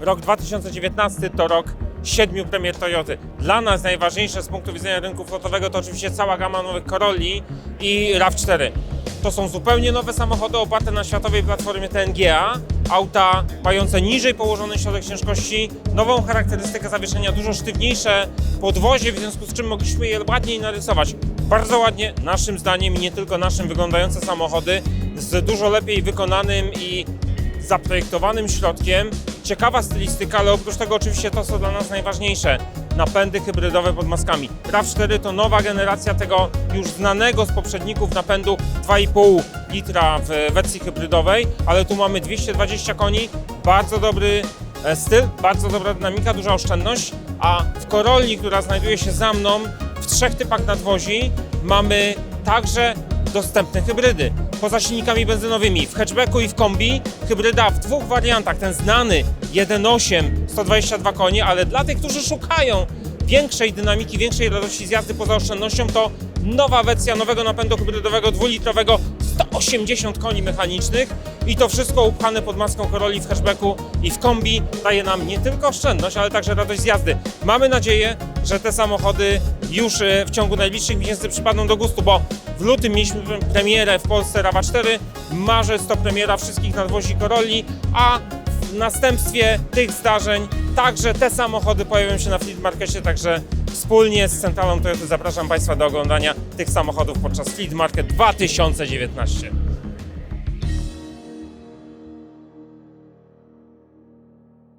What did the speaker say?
rok 2019 to rok siedmiu premier Toyoty. Dla nas najważniejsze z punktu widzenia rynku flotowego to oczywiście cała gama nowych Corolli i RAV4. To są zupełnie nowe samochody oparte na światowej platformie TNGA, auta mające niżej położony środek ciężkości, nową charakterystykę zawieszenia, dużo sztywniejsze podwozie, w związku z czym mogliśmy je ładniej narysować. Bardzo ładnie, naszym zdaniem i nie tylko naszym, wyglądające samochody z dużo lepiej wykonanym i zaprojektowanym środkiem. Ciekawa stylistyka, ale oprócz tego oczywiście to, co dla nas najważniejsze, napędy hybrydowe pod maskami. RAV4 to nowa generacja tego już znanego z poprzedników napędu 2,5 litra w wersji hybrydowej, ale tu mamy 220 koni, bardzo dobry e, styl, bardzo dobra dynamika, duża oszczędność, a w Corolli, która znajduje się za mną, w trzech typach nadwozi mamy także dostępne hybrydy. Poza silnikami benzynowymi w hatchbacku i w kombi hybryda w dwóch wariantach. Ten znany 1.8 122 konie, ale dla tych, którzy szukają większej dynamiki, większej radości z jazdy poza oszczędnością, to nowa wersja nowego napędu hybrydowego dwulitrowego 180 koni mechanicznych i to wszystko upchane pod maską Corolli w hatchbacku i w kombi daje nam nie tylko oszczędność, ale także radość z jazdy. Mamy nadzieję, że te samochody już e, w ciągu najbliższych miesięcy przypadną do gustu, bo w lutym mieliśmy pre- premierę w Polsce RAWA 4, marzec to premiera wszystkich nadwozi Corolli, a w następstwie tych zdarzeń także te samochody pojawią się na Fleet Markecie, także wspólnie z Centralą Toyota zapraszam Państwa do oglądania tych samochodów podczas Fleet Market 2019.